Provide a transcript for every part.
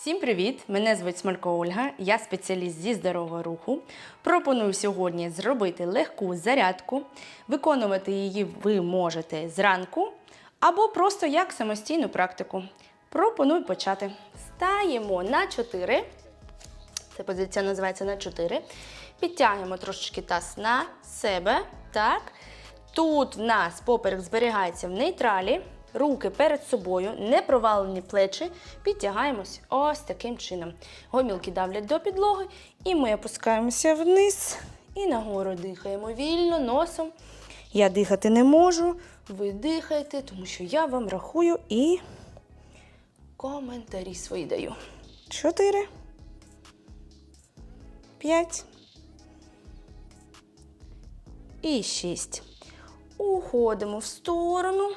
Всім привіт! Мене звуть Смолько Ольга, я спеціаліст зі здорового руху. Пропоную сьогодні зробити легку зарядку. Виконувати її ви можете зранку або просто як самостійну практику. Пропоную почати. Стаємо на 4. Ця позиція називається на 4. Підтягуємо трошечки таз на себе. Так. Тут в нас поперек зберігається в нейтралі. Руки перед собою, не провалені плечі, підтягаємось ось таким чином. Гомілки давлять до підлоги, і ми опускаємося вниз і нагору дихаємо вільно носом. Я дихати не можу. Ви дихайте, тому що я вам рахую і коментарі свої даю. Чотири. П'ять. І шість. Уходимо в сторону.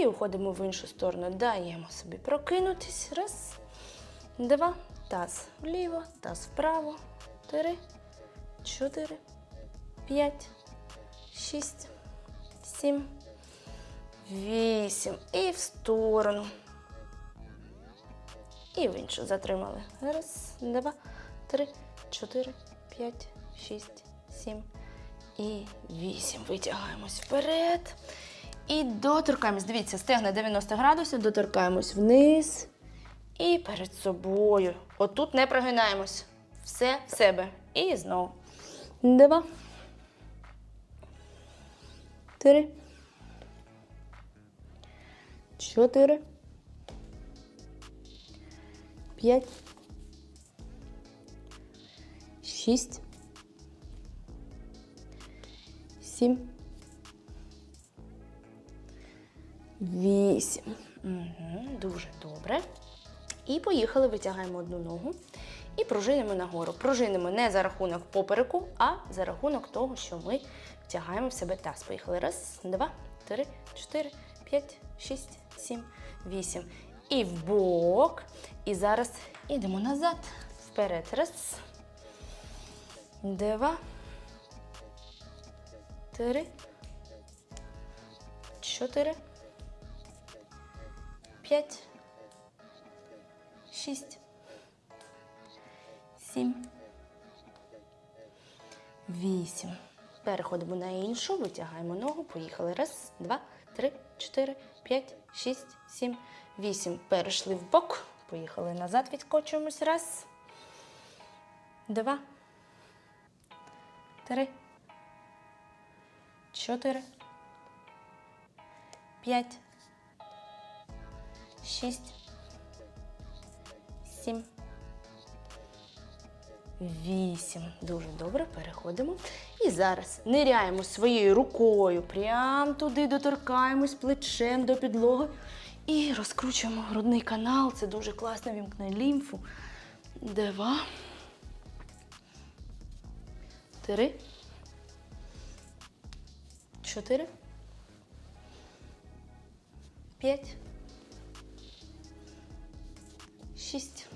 І уходимо в іншу сторону. Даємо собі прокинутись. Раз, два, таз вліво, таз вправо. Три, чотири, п'ять, шість, сім, вісім. І в сторону. І в іншу затримали. Раз, два, три, чотири, п'ять, шість, сім і вісім. Витягаємось вперед. І доторкаємось. Дивіться, стегна 90 градусів, доторкаємось вниз і перед собою. Отут не прогинаємось. Все в себе. І знову. Два. Три. Чотири. П'ять. Шість. Сім. Вісім. Угу, дуже добре. І поїхали, витягаємо одну ногу і пружинимо нагору. Пружинимо не за рахунок попереку, а за рахунок того, що ми втягаємо в себе таз. Поїхали. Раз, два, три, чотири, п'ять, шість, сім, вісім. І в бок. І зараз ідемо назад. Вперед. Раз. Два. Три. Чотири. П'ять. Шість. Сім. Вісім. Переходимо на іншу, витягаємо ногу. Поїхали. Раз, два, три, чотири, п'ять, шість, сім, вісім. Перейшли в бок. Поїхали назад, відкочуємось. Раз. Два. Три. Чотири. П'ять. Шість. Сім. Вісім. Дуже добре. Переходимо. І зараз ниряємо своєю рукою. Прямо туди доторкаємось плечем до підлоги. І розкручуємо грудний канал. Це дуже класно вімкне лімфу. Два. Три. Чотири. П'ять. Шість.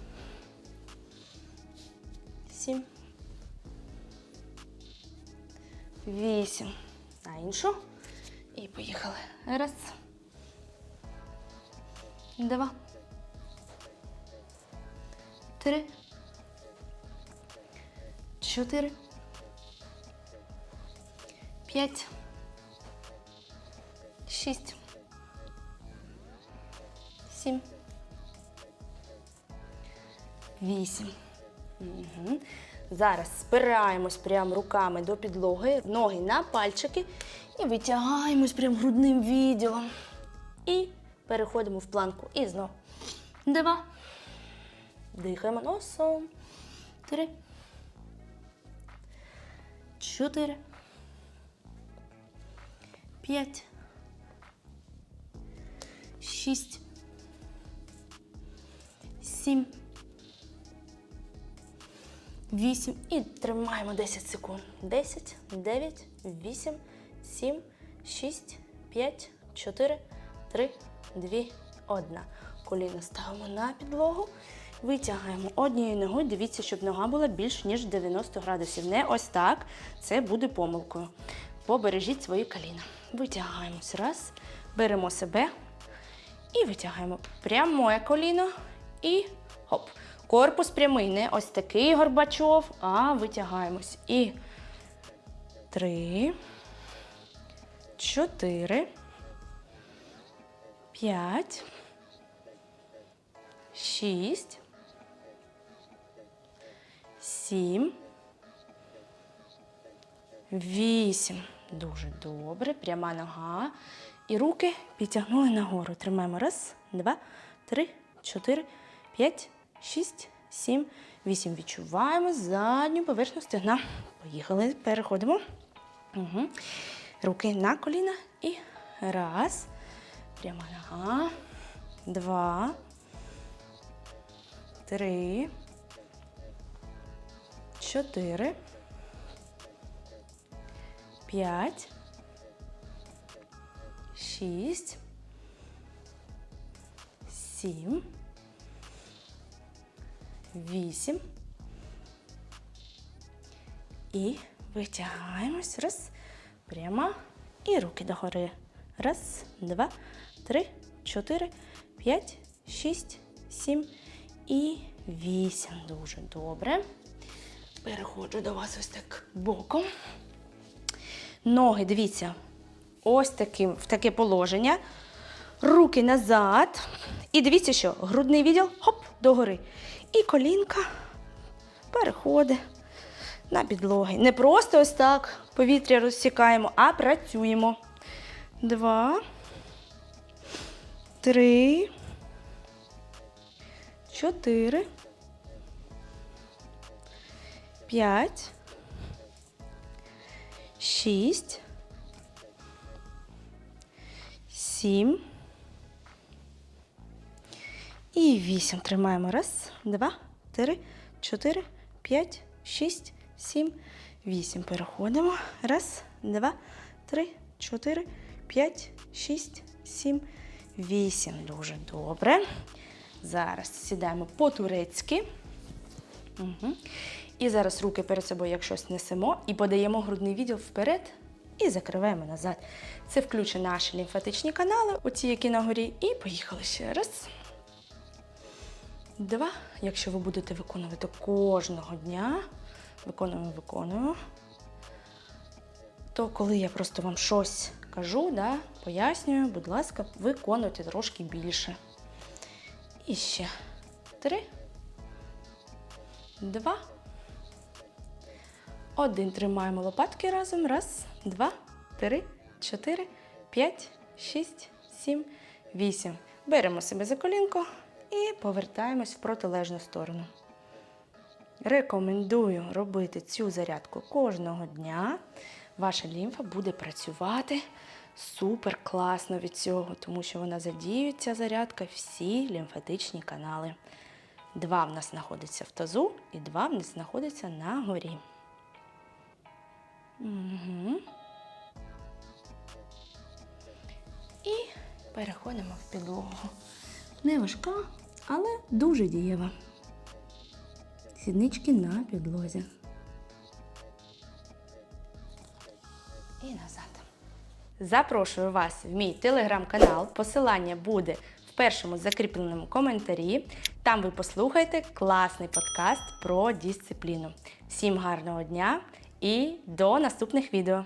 Сім. Вісім. На іншу. І поїхали. Раз. Два. Три. Чотири. П'ять. Шість. Сім. Вісім. Угу. Зараз спираємось прямо руками до підлоги, ноги на пальчики і витягаємось прямо грудним відділом. І переходимо в планку. І знов. Два. Дихаємо носом. Три. Чотири. П'ять. Шість. Сім. Вісім. І тримаємо 10 секунд. 10, 9, 8, 7, 6, 5, 4, 3, 2, 1. Коліно ставимо на підлогу. Витягаємо однією ногою. Дивіться, щоб нога була більш ніж 90 градусів. Не ось так. Це буде помилкою. Побережіть свої коліна. Витягаємось. Раз. Беремо себе і витягаємо пряме коліно і Хоп. Корпус прямий, не ось такий Горбачов, а витягаємось. І три, чотири, п'ять, шість, сім, вісім. Дуже добре. Пряма нога. І руки підтягнули нагору. Тримаємо. Раз, два, три, чотири, п'ять, шість, сім, вісім. Відчуваємо задню поверхню стегна. Поїхали. Переходимо. Угу. Руки на коліна. І раз. Пряма нога. Два. Три. Чотири. П'ять. Шість. Сім. Вісім. І витягаємось. Раз. Прямо. І руки догори. Раз, два, три, чотири, п'ять, шість, сім і вісім. Дуже добре. Переходжу до вас ось так боком. Ноги, дивіться, ось таким, в таке положення. Руки назад. І дивіться, що грудний відділ хоп, догори. І колінка переходить на підлоги. Не просто ось так повітря розсікаємо, а працюємо. Два. Три. Чотири. П'ять. Шість. Сім. І вісім. Тримаємо. Раз, два, три, чотири, п'ять, шість, сім, вісім. Переходимо. Раз, два, три, чотири, п'ять, шість, сім, вісім. Дуже добре. Зараз сідаємо по-турецьки. Угу. І зараз руки перед собою, як щось несемо, і подаємо грудний відділ вперед і закриваємо назад. Це включить наші лімфатичні канали, оці, які на горі. І поїхали ще раз. Два. Якщо ви будете виконувати кожного дня, виконуємо, виконуємо, то коли я просто вам щось кажу, да, пояснюю, будь ласка, виконуйте трошки більше. І ще три, два. Один. Тримаємо лопатки разом. Раз, два, три, чотири, п'ять, шість, сім, вісім. Беремо себе за колінко і повертаємось в протилежну сторону. Рекомендую робити цю зарядку кожного дня. Ваша лімфа буде працювати супер класно від цього, тому що вона задіює ця зарядка всі лімфатичні канали. Два в нас знаходяться в тазу і два в нас знаходяться на горі. Угу. І переходимо в підлогу. Не важка, але дуже дієва. Сіднички на підлозі. І назад. Запрошую вас в мій телеграм-канал. Посилання буде в першому закріпленому коментарі. Там ви послухаєте класний подкаст про дисципліну. Всім гарного дня і до наступних відео!